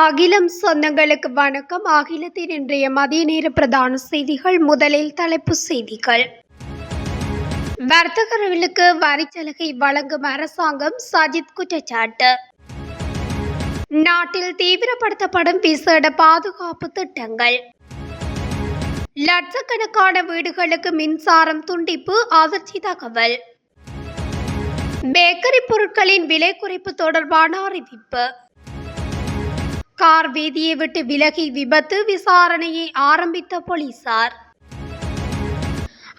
அகிலம் சொந்தங்களுக்கு வணக்கம். அகிலத்தின் இன்றைய மதிய நேர பிரதான செய்திகள் முதலில் தலைப்புச் செய்திகள். வர்த்தகர்களுக்கு வரிச்சலுகை வழங்கும் அரசாங்கம் சஜித் குற்றச்சாட்டு. நாட்டில் தீவிரப்படுத்தப்படும் விசேட பாதுகாப்பு திட்டங்கள். லட்சக்கணக்கான வீடுகளுக்கு மின்சாரம் துண்டிப்பு அதிர்ச்சி தகவல். பேக்கரி பொருட்களின் விலை குறைப்பு தொடர்பான அறிவிப்பு. கார் வீதியை விட்டு விலகி விபத்து விசாரணையை ஆரம்பித்த போலீசார்.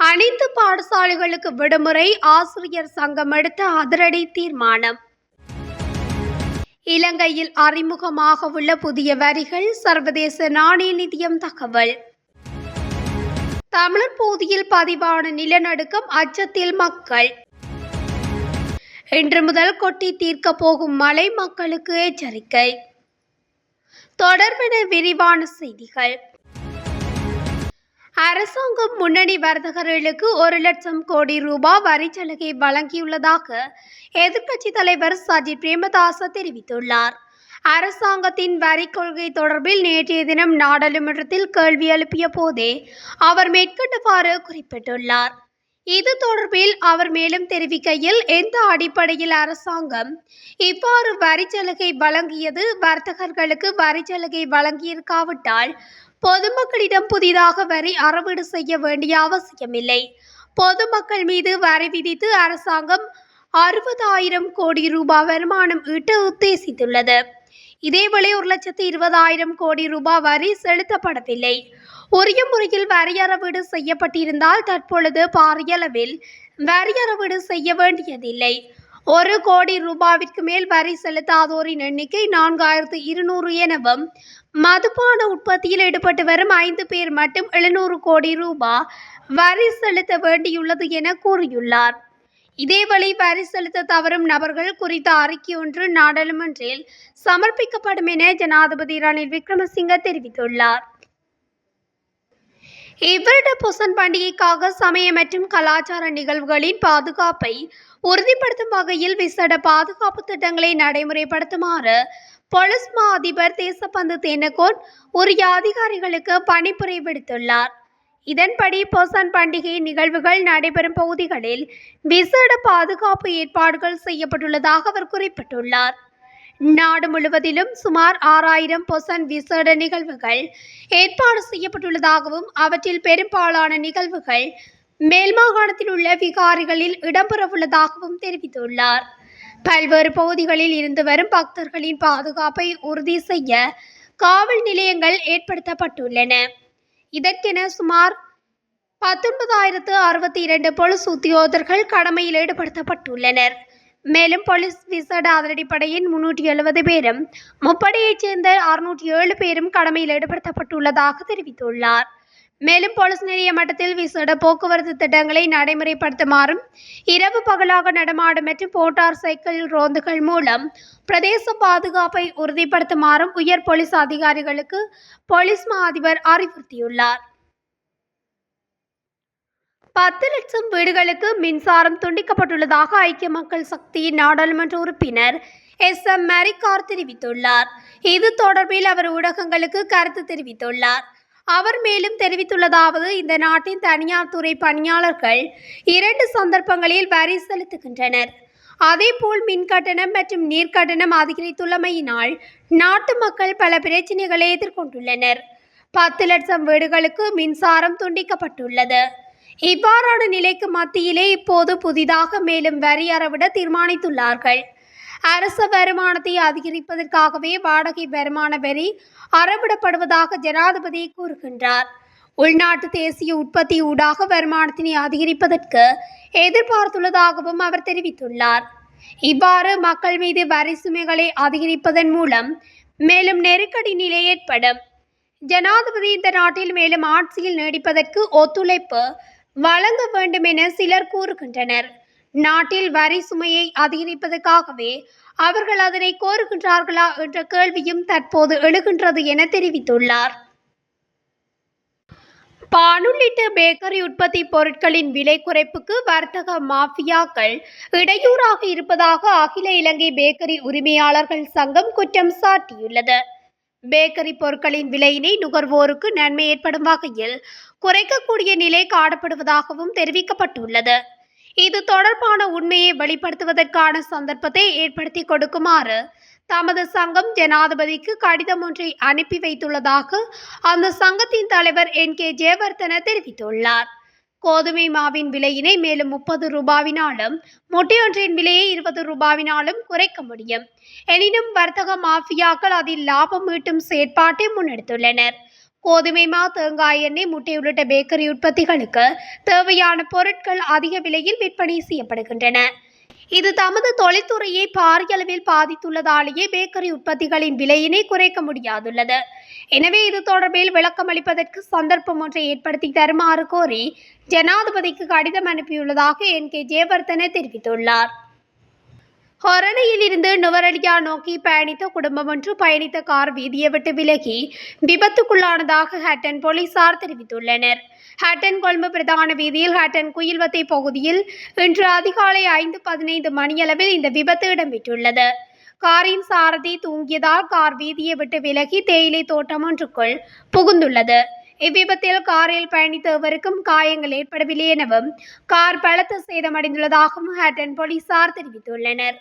அனைத்து பாடசாலைகளுக்கு விடுமுறை ஆசிரியர் சங்கம் எடுத்த அதிரடி தீர்மானம். இலங்கையில் அறிமுகமாக உள்ள புதிய வரிகள் சர்வதேச நாணய நிதியம் தகவல். தமிழர் பகுதியில் பதிவான நிலநடுக்கம் அச்சத்தில் மக்கள். இன்று முதல் கொட்டி தீர்க்க போகும் மலை மக்களுக்கு எச்சரிக்கை. தொடர்பென விரிவான செய்திகள். அரசாங்கம் முன்னணி வர்த்தகர்களுக்கு ஒரு லட்சம் கோடி ரூபாய் வரிச்சலுகை வழங்கியுள்ளதாக எதிர்க்கட்சி தலைவர் சஜித் பிரேமதாச தெரிவித்துள்ளார். அரசாங்கத்தின் வரி கொள்கை தொடர்பில் நேற்றைய தினம் நாடாளுமன்றத்தில் கேள்வி எழுப்பிய போதே அவர் மேற்கண்டவாறு குறிப்பிட்டுள்ளார். இது தொடர்பில் அவர் மேலும் தெரிவிக்கையில் எந்த அடிப்படையில் அரசாங்கம் இவ்வாறு வரிச்சலுகை வழங்கியது வர்த்தகர்களுக்கு வரிச்சலுகை வழங்கியிருக்காவிட்டால் பொதுமக்களிடம் புதிதாக வரி அறவீடு செய்ய வேண்டிய அவசியமில்லை. பொதுமக்கள் மீது வரி விதித்து அரசாங்கம் அறுபதாயிரம் கோடி ரூபாய் வருமானம் ஈட்ட உத்தேசித்துள்ளது. இதேவேளை ஒரு லட்சத்து இருபதாயிரம் கோடி ரூபாய் வரி செலுத்தப்படவில்லை. உரிய முறையில் வரையறவீடு செய்யப்பட்டிருந்தால் தற்பொழுது பாரியளவில் வரியறவீடு செய்ய வேண்டியதில்லை. ஒரு கோடி ரூபாவிற்கு மேல் வரி செலுத்தாதோரின் எண்ணிக்கை நான்காயிரத்து இருநூறு எனவும் மதுபான உற்பத்தியில் ஈடுபட்டு வரும் ஐந்து பேர் மட்டும் எழுநூறு கோடி ரூபாய் வரி செலுத்த வேண்டியுள்ளது என கூறியுள்ளார். இதேவேளை வரி செலுத்த தவறும் நபர்கள் குறித்த அறிக்கை ஒன்று நாடாளுமன்றில் சமர்ப்பிக்கப்படும் என ஜனாதிபதி ரணில் விக்ரமசிங்க தெரிவித்துள்ளார். இவ்வருட புசன் பண்டிகைக்காக சமய மற்றும் கலாச்சார நிகழ்வுகளின் பாதுகாப்பை உறுதிப்படுத்தும் வகையில் விசேட பாதுகாப்பு திட்டங்களை நடைமுறைப்படுத்துமாறு பொலிஸ் மா அதிபர் தேசப்பந்து தேனகோன் உரிய அதிகாரிகளுக்கு பணிப்புரை விடுத்துள்ளார். இதன்படி பொசன் பண்டிகை நிகழ்வுகள் நடைபெறும் பகுதிகளில் விசேட பாதுகாப்பு ஏற்பாடுகள் செய்யப்பட்டுள்ளதாக அவர் குறிப்பிட்டுள்ளார். நாடு முழுவதிலும் சுமார் ஆறாயிரம் பொசன் விசேட நிகழ்வுகள் ஏற்பாடு செய்யப்பட்டுள்ளதாகவும் அவற்றில் பெரும்பாலான நிகழ்வுகள் மேல் மாகாணத்தில் உள்ள விகாரிகளில் இடம்பெறவுள்ளதாகவும் தெரிவித்துள்ளார். பல்வேறு பகுதிகளில் இருந்து வரும் பக்தர்களின் பாதுகாப்பை உறுதி செய்ய காவல் நிலையங்கள் ஏற்படுத்தப்பட்டுள்ளன. இதற்கென சுமார் பத்தொன்பதாயிரத்து அறுபத்தி இரண்டு பொலிஸ் உத்தியோகர்கள் கடமையில் ஈடுபடுத்தப்பட்டுள்ளனர். மேலும் போலீஸ் விசேட அதிரடிப்படையின் முன்னூற்றி எழுபது பேரும் முப்படையைச் சேர்ந்த அறுநூற்றி ஏழு பேரும் கடமையில் ஈடுபடுத்தப்பட்டுள்ளதாக தெரிவித்துள்ளார். மேலும் போலீஸ் நிலைய மட்டத்தில் விசேட போக்குவரத்து திட்டங்களை நடைமுறைப்படுத்துமாறும் இரவு பகலாக நடமாடும் மற்றும் மோட்டார் சைக்கிள் ரோந்துகள் மூலம் பிரதேச பாதுகாப்பை உறுதிப்படுத்துமாறும் உயர் போலீஸ் அதிகாரிகளுக்கு போலீஸ் மா அதிபர் அறிவுறுத்தியுள்ளார். பத்து லட்சம் வீடுகளுக்கு மின்சாரம் துண்டிக்கப்பட்டுள்ளதாக ஐக்கிய மக்கள் சக்தியின் நாடாளுமன்ற உறுப்பினர் எஸ் எம் மேரிகார் தெரிவித்துள்ளார். இது தொடர்பில் அவர் ஊடகங்களுக்கு கருத்து தெரிவித்துள்ளார். அவர் மேலும் தெரிவித்துள்ளதாவது இந்த நாட்டின் தனியார் துறை பணியாளர்கள் இரண்டு சந்தர்ப்பங்களில் வரி செலுத்துகின்றனர். அதேபோல் மின் கட்டணம் மற்றும் நீர் கட்டணம் அதிகரித்துள்ளமையினால் நாட்டு மக்கள் பல பிரச்சனைகளை எதிர்கொண்டுள்ளனர். பத்து லட்சம் வீடுகளுக்கு மின்சாரம் துண்டிக்கப்பட்டுள்ளது. இவ்வாறான நிலைக்கு மத்தியிலே இப்போது புதிதாக மேலும் வரி அறவிட தீர்மானித்துள்ளார்கள். அரச வருமானத்தை அதிகரிப்பதற்காகவே வாடகை வருமான வரி அறவிடப்படுவதாக ஜனாதிபதி கூறுகின்றார். உள்நாட்டு தேசிய உற்பத்தி ஊடாக வருமானத்தினை அதிகரிப்பதற்கு எதிர்பார்த்துள்ளதாகவும் அவர் தெரிவித்துள்ளார். இவ்வாறு மக்கள் மீது வரி சுமைகளை அதிகரிப்பதன் மூலம் மேலும் நெருக்கடி நிலை ஏற்படும். ஜனாதிபதி இந்த நாட்டில் மேலும் ஆட்சியில் நீடிப்பதற்கு ஒத்துழைப்பு வழங்க வேண்டும் என சிலர் கூறுகின்றனர். நாட்டில் வரி சுமையை அதிகரிப்பதற்காகவே அவர்கள் அதனை கோருகின்றார்களா என்ற கேள்வியும் தற்போது எழுகின்றது என தெரிவித்துள்ளார். பான் உள்ளிட்ட பேக்கரி உற்பத்தி பொருட்களின் விலை குறைப்புக்கு வர்த்தக மாஃபியாக்கள் இடையூறாக இருப்பதாக அகில இலங்கை பேக்கரி உரிமையாளர்கள் சங்கம் குற்றம் சாட்டியுள்ளது. பேக்கரி பொருட்களின் விலையினை நுகர்வோருக்கு நன்மை ஏற்படும் வகையில் குறைக்கக்கூடிய நிலை காணப்படுவதாகவும் தெரிவிக்கப்பட்டுள்ளது. இது தொடர்பான உண்மையை வெளிப்படுத்துவதற்கான சந்தர்ப்பத்தை ஏற்படுத்தி கொடுக்குமாறு தமது சங்கம் ஜனாதிபதிக்கு கடிதம் ஒன்றை அனுப்பி வைத்துள்ளதாக அந்த சங்கத்தின் தலைவர் என் கே ஜெயவர்தன தெரிவித்துள்ளார். கோதுமை மாவின் விலையினை மேலும் முப்பது ரூபாவினாலும் முட்டையொன்றின் விலையை இருபது ரூபாவினாலும் குறைக்க முடியும். எனினும் வர்த்தக மாஃபியாக்கள் அதில் லாபம் ஈட்டும் செயற்பாட்டை முன்னெடுத்துள்ளனர். கோதுமை மா தேங்காய் எண்ணெய் முட்டை உள்ளிட்ட பேக்கரி உற்பத்திகளுக்கு தேவையான பொருட்கள் அதிக விலையில் விற்பனை செய்யப்படுகின்றன. இது தமது தொழில்துறையை பாரியளவில் பாதித்துள்ளதாலேயே பேக்கரி உற்பத்திகளின் விலையினை குறைக்க முடியாதுள்ளது. எனவே இது தொடர்பில் விளக்கம் அளிப்பதற்கு சந்தர்ப்பம் ஒன்றை ஏற்படுத்தி தருமாறு கோரி ஜனாதிபதிக்கு கடிதம் அனுப்பியுள்ளதாக என் கே ஜெயவர்தன தெரிவித்துள்ளார். ஹொரணையில் இருந்து நுவரலியா நோக்கி பயணித்த குடும்பம் ஒன்று பயணித்த கார் வீதியை விட்டு விலகி விபத்துக்குள்ளானதாக ஹட்டன் போலீசார் தெரிவித்துள்ளனர். ஹட்டன் கொழும்பு பிரதான வீதியில் ஹட்டன் குயில்வத்தை பகுதியில் இன்று அதிகாலை ஐந்து பதினைந்து மணியளவில் இந்த விபத்து இடம்பெற்றுள்ளது. காரின் சாரதி தூங்கியதால் கார் வீதியை விட்டு விலகி தேயிலை தோட்டம் ஒன்றுக்குள் புகுந்துள்ளது. இவ்விபத்தில் காரில் பயணித்தவருக்கும் காயங்கள் ஏற்படவில்லை எனவும் கார் பலத்த சேதமடைந்துள்ளதாகவும் ஹட்டன் போலீசார் தெரிவித்துள்ளனர்.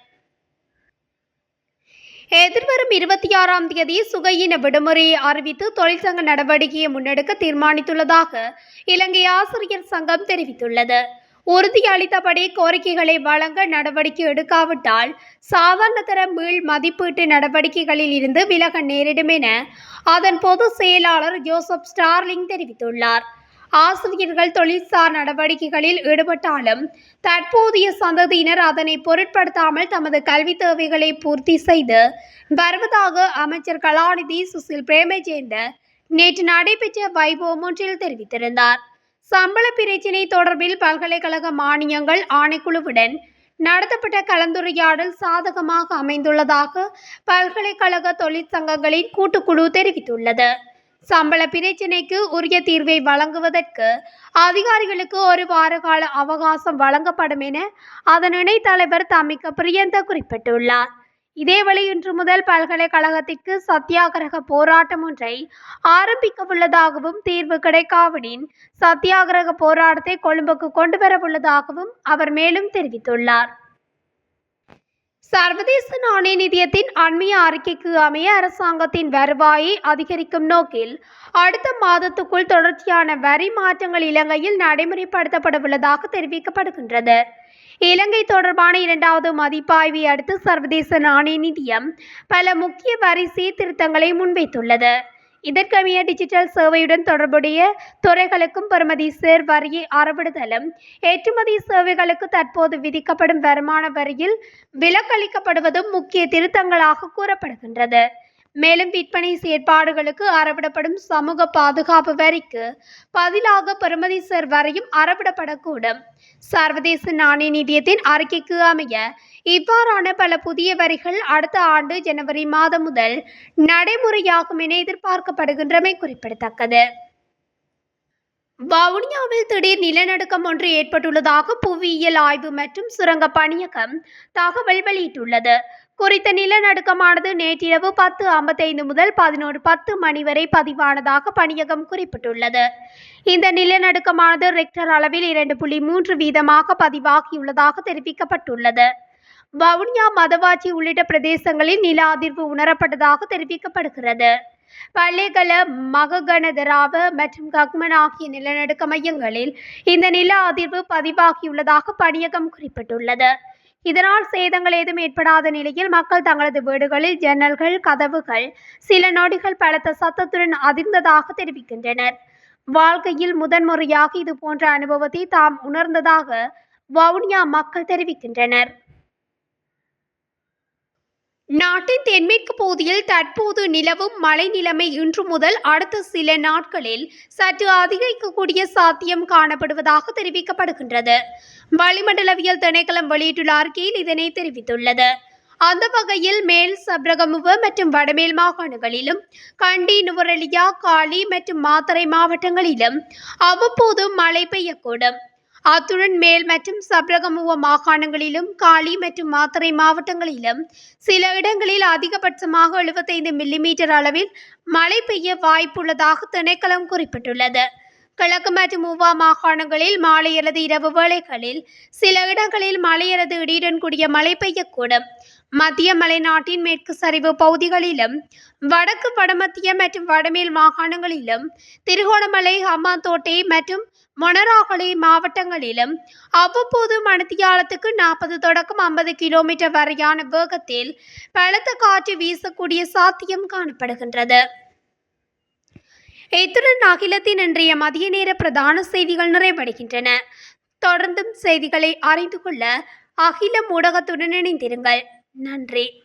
எதிர்வரும் இருபத்தி ஆறாம் தேதி சுகையின விடுமுறையை அறிவித்து தொழிற்சங்க நடவடிக்கையை முன்னெடுக்க தீர்மானித்துள்ளதாக இலங்கை ஆசிரியர் சங்கம் தெரிவித்துள்ளது. உறுதியளித்தபடி கோரிக்கைகளை வழங்க நடவடிக்கை எடுக்காவிட்டால் சாதாரணதர மீள் மதிப்பீட்டு நடவடிக்கைகளில் இருந்து விலக நேரிடும் என அதன் பொதுச் செயலாளர் ஜோசப் ஸ்டார்லிங் தெரிவித்துள்ளார். ஆசிரியர்கள் தொழில்சார் நடவடிக்கைகளில் ஈடுபட்டாலும் தற்போதைய சந்ததியினர் அதனை பொருட்படுத்தாமல் தமது கல்வி தேவைகளை பூர்த்தி செய்து வருவதாக அமைச்சர் கலாநிதி சுசில் பிரேமஜேந்த நேற்று நடைபெற்ற வைபவம் ஒன்றில் தெரிவித்திருந்தார். சம்பள பிரச்சினை தொடர்பில் பல்கலைக்கழக மானியங்கள் ஆணைக்குழுவுடன் நடத்தப்பட்ட கலந்துரையாடல் சாதகமாக அமைந்துள்ளதாக பல்கலைக்கழக தொழிற்சங்கங்களின் கூட்டுக்குழு தெரிவித்துள்ளது. சம்பள பிரச்சினைக்கு உரிய தீர்வை வழங்குவதற்கு அதிகாரிகளுக்கு ஒரு வார கால அவகாசம் வழங்கப்படும் என அதன் இணைத்தலைவர் தமிக்க பிரியந்த குறிப்பிட்டுள்ளார். இதேவேளை இன்று முதல் பல்கலைக்கழகத்திற்கு சத்தியாகிரக போராட்டம் ஒன்றை ஆரம்பிக்க உள்ளதாகவும் தீர்வு கிடைக்காவிடின் சத்தியாகிரக போராட்டத்தை கொழும்புக்கு கொண்டு வர உள்ளதாகவும் அவர் மேலும் தெரிவித்துள்ளார். சர்வதேச நாணய நிதியத்தின் அண்மைய அறிக்கைக்கு அமைய அரசாங்கத்தின் வருவாயை அதிகரிக்கும் நோக்கில் அடுத்த மாதத்துக்குள் தொடர்ச்சியான வரி மாற்றங்கள் இலங்கையில் நடைமுறைப்படுத்தப்பட உள்ளதாக தெரிவிக்கப்படுகின்றது. இலங்கை தொடர்பான இரண்டாவது மதிப்பாய்வை அடுத்து சர்வதேச நாணய நிதியம் பல முக்கிய வரி சீர்திருத்தங்களை முன்வைத்துள்ளது. இதற்கமைய டிஜிட்டல் சேவையுடன் தொடர்புடைய துறைகளுக்கும் பெறுமதி சேர் வரியை அறவிடுதலும் ஏற்றுமதி சேவைகளுக்கு தற்போது விதிக்கப்படும் வருமான வரியில் விலக்களிக்கப்படுவதும் முக்கிய திருத்தங்களாக கூறப்படுகின்றது. மேலும் விற்பனை செயற்பாடுகளுக்கு அறவிடப்படும் சமூக பாதுகாப்பு வரிக்கு பதிலாக பெறுமதி வரையும் அறவிடப்படக்கூடும். சர்வதேச நாணய நிதியத்தின் அறிக்கைக்கு அமைய இவ்வாறான பல புதிய வரிகள் அடுத்த ஆண்டு ஜனவரி மாதம் முதல் நடைமுறையாகும் என எதிர்பார்க்கப்படுகின்றமை குறிப்பிடத்தக்கது. வவுனியாவில் திடீர் நிலநடுக்கம் ஒன்று ஏற்பட்டுள்ளதாக புவியியல் ஆய்வு மற்றும் சுரங்க பணியகம் தகவல் வெளியிட்டுள்ளது. குறித்த நிலநடுக்கமானது நேற்றிரவு பத்து ஐம்பத்தைந்து முதல் பதினோரு பத்து மணி வரை பதிவானதாக பணியகம் குறிப்பிட்டுள்ளது. இந்த நிலநடுக்கமானது ரெக்டர் அளவில் இரண்டு புள்ளி மூன்று வீதமாக பதிவாகியுள்ளதாக தெரிவிக்கப்பட்டுள்ளது. வவுனியா மதவாச்சி உள்ளிட்ட பிரதேசங்களில் நில அதிர்வு உணரப்பட்டதாக தெரிவிக்கப்படுகிறது. பள்ளிகள மககணதராவ மற்றும் கக்மன் ஆகிய நிலநடுக்க மையங்களில் இந்த நில அதிர்வு பதிவாகியுள்ளதாக பணியகம் குறிப்பிட்டுள்ளது. இதனால் சேதங்கள் ஏதும் ஏற்படாத நிலையில் மக்கள் தங்களது வீடுகளில் ஜன்னல்கள் கதவுகள் சில நொடிகள் பலத்த சத்தத்துடன் அதிர்ந்ததாக தெரிவிக்கின்றனர். வாழ்க்கையில் முதன்முறையாக இது போன்ற அனுபவத்தை தாம் உணர்ந்ததாக வவுனியா மக்கள் தெரிவிக்கின்றனர். நாட்டின் தென்மேற்கு பகுதியில் தற்போது நிலவும் மழை நிலைமை இன்று முதல் அடுத்த சில நாட்களில் சற்று அதிகரிக்கக்கூடிய சாத்தியம் காணப்படுவதாக தெரிவிக்கப்படுகின்றது. வளிமண்டலவியல் திணைக்களம் வெளியிட்டுள்ள அறிக்கையில் இதனை தெரிவித்துள்ளது. அந்த வகையில் மேல் சப்ரகமுவ மற்றும் வடமேல் மாகாணங்களிலும் கண்டி நுவரெலியா காளி மற்றும் மாத்தறை மாவட்டங்களிலும் அவ்வப்போது மழை பெய்யக்கூடும். அத்துடன் மேல் மற்றும் சப்ரகமுவ மாகாணங்களிலும் காலி மற்றும் மாத்தறை மாவட்டங்களிலும் சில இடங்களில் அதிகபட்சமாக எழுபத்தைந்து மில்லிமீட்டர் அளவில் மழை பெய்ய வாய்ப்புள்ளதாக திணைக்களம் குறிப்பிட்டுள்ளது. கிழக்கு மற்றும் மூவா மாகாணங்களில் மாலை அல்லது இரவு வேளைகளில் சில இடங்களில் மழை அல்லது இடியுடன் கூடிய மழை பெய்யக்கூடும். மத்திய மலைநாட்டின் மேற்கு சரிவு பகுதிகளிலும் வடக்கு வடமத்திய மற்றும் வடமேல் மாகாணங்களிலும் திருகோணமலை ஹம்மாந்தோட்டை மற்றும் மொனராகலை மாவட்டங்களிலும் அவ்வப்போது மணித்தியாலத்துக்கு நாற்பது தொடக்கம் ஐம்பது கிலோமீட்டர் வரையான வேகத்தில் பலத்த காற்று வீசக்கூடிய சாத்தியம் காணப்படுகின்றது. இத்துடன் அகிலத்தின் இன்றைய மதிய நேர பிரதான செய்திகள் நிறைவடைகின்றன. தொடர்ந்தும் செய்திகளை அறிந்து கொள்ள அகிலம் ஊடகத்துடன் இணைந்திருங்கள். நன்றி.